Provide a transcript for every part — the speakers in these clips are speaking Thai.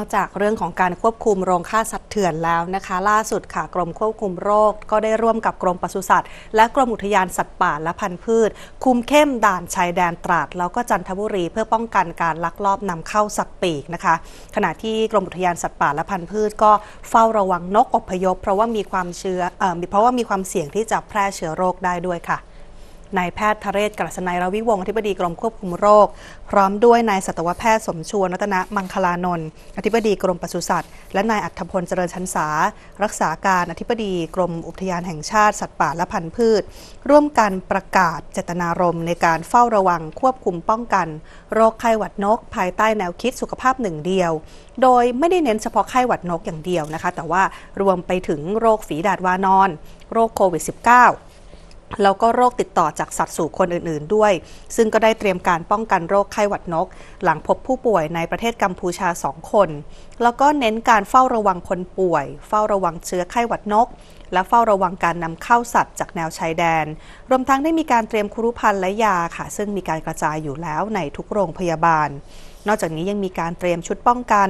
อกจากเรื่องของการควบคุมโรงฆ่าสัตว์เถื่อนแล้วนะคะ ล่าสุดค่ะกรมควบคุมโรคก็ได้ร่วมกับกรมปศุสัตว์ และกรมอุทยานสัตว์ป่าและพันธุ์พืช คุมเข้มด่านชายแดนตราด แล้วก็จันทบุรีเพื่อป้องกันการลักลอบนำเข้าสัตว์ปีกนะคะ ขณะที่กรมอุทยานสัตว์ป่าและพันธุ์พืช ก็เฝ้าระวังนกอพยพ เพราะว่ามีความเชื้อเอ่อเพราะว่ามีความเสี่ยงที่จะแพร่เชื้อโรคได้ด้วยค่ะ นายแพทย์ทะเรศกฤษณัยรวิวงศ์อธิบดีกรมควบคุมโรค พร้อมด้วยนายสัตวแพทย์สมชวนรัตนมังคลานนท์อธิบดีกรมปศุสัตว์ และนายอัธพลเจริญชันษา รักษาการอธิบดีกรมอุทยานแห่งชาติสัตว์ป่าและพันธุ์พืช ร่วมกันประกาศเจตนารมณ์ในการเฝ้าระวังควบคุมป้องกัน โรคไข้หวัดนก ภายใต้แนวคิดสุขภาพหนึ่งเดียว โดยไม่ได้เน้นเฉพาะไข้หวัดนกอย่างเดียวนะคะ แต่ว่ารวมไปถึงโรคฝีดาดวานอน โรคโควิด -19 แล้วก็โรคติดต่อจากสัตว์สู่คนอื่นๆด้วย ซึ่งก็ได้เตรียมการป้องกันโรคไข้หวัดนก หลังพบผู้ป่วยในประเทศกัมพูชา 2 คน แล้วก็เน้นการเฝ้าระวังคนป่วย เฝ้าระวังเชื้อไข้หวัดนก และเฝ้าระวังการนำเข้าสัตว์จากแนวชายแดน รวมทั้งได้มีการเตรียมคุรุภัณฑ์และยาค่ะ ซึ่งมีการกระจายอยู่แล้วในทุกโรงพยาบาล นอกจากนี้ยังมีการเตรียมชุดป้องกัน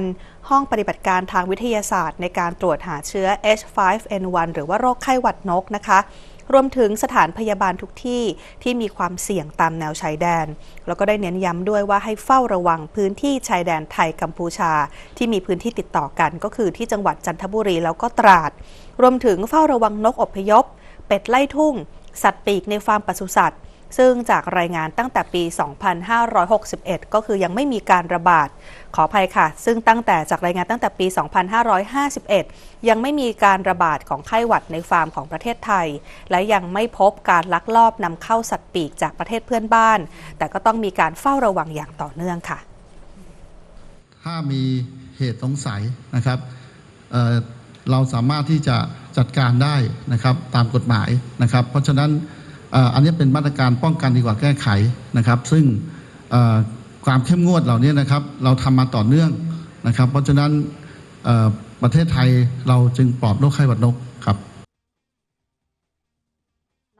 ห้องปฏิบัติการทางวิทยาศาสตร์ ในการตรวจหาเชื้อ H5N1 หรือว่าโรคไข้หวัดนกนะคะ รวมถึงสถานพยาบาลทุกที่ที่มีความเสี่ยงตามแนวชายแดน แล้วก็ได้เน้นย้ำด้วยว่าให้เฝ้าระวังพื้นที่ชายแดนไทยกัมพูชา ที่มีพื้นที่ติดต่อกันก็คือที่จังหวัดจันทบุรีแล้วก็ตราด รวมถึงเฝ้าระวังนกอพยพ เป็ดไล่ทุ่ง สัตว์ปีกในฟาร์มปศุสัตว์ ซึ่งจากรายงานตั้งแต่ปี 2561 ก็คือยังไม่มีการระบาด ขออภัยค่ะ ซึ่งตั้งแต่จากรายงานตั้งแต่ปี 2551 ยังไม่มีการระบาดของไข้หวัดในฟาร์มของประเทศไทย และยังไม่พบการลักลอบนำเข้าสัตว์ปีกจากประเทศเพื่อนบ้าน แต่ก็ต้องมีการเฝ้าระวังอย่างต่อเนื่องค่ะ ถ้ามีเหตุสงสัยนะครับเเราสามารถที่จะจัดการได้นะครับตามกฎหมายนะครับ เพราะฉะนั้น อันนี้เป็นมาตรการป้องกันดีกว่าแก้ไขนะครับ ซึ่งความเข้มงวดเหล่านี้นะครับ เราทำมาต่อเนื่องนะครับ เพราะฉะนั้นประเทศไทยเราจึงปลอดโรคไข้หวัดนก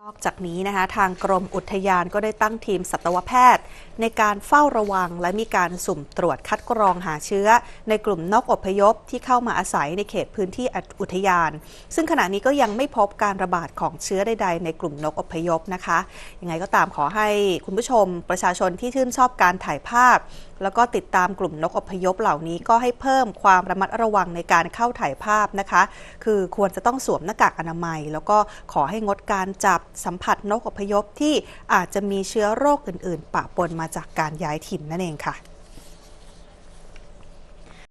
นอกจากนี้นะคะทางกรมอุทยานก็ได้ตั้งทีมสัตวแพทย์ ในการเฝ้าระวังและมีการสุ่มตรวจคัดกรองหาเชื้อ ในกลุ่มนกอพยพที่เข้ามาอาศัยในเขตพื้นที่อุทยาน ซึ่งขณะนี้ก็ยังไม่พบการระบาดของเชื้อใดๆในกลุ่มนกอพยพนะคะยังไงก็ตามขอให้คุณผู้ชม ประชาชนที่ชื่นชอบการถ่ายภาพ แล้วก็ติดตามกลุ่มนกอพยพเหล่านี้ก็ให้เพิ่มความระมัดระวังในการเข้าถ่ายภาพนะคะ คือควรจะต้องสวมหน้ากากอนามัย แล้วก็ขอให้งดการจับสัมผัสนกอพยพที่อาจจะมีเชื้อโรคอื่น ๆ ปะปนมาจากการย้ายถิ่นนั่นเองค่ะ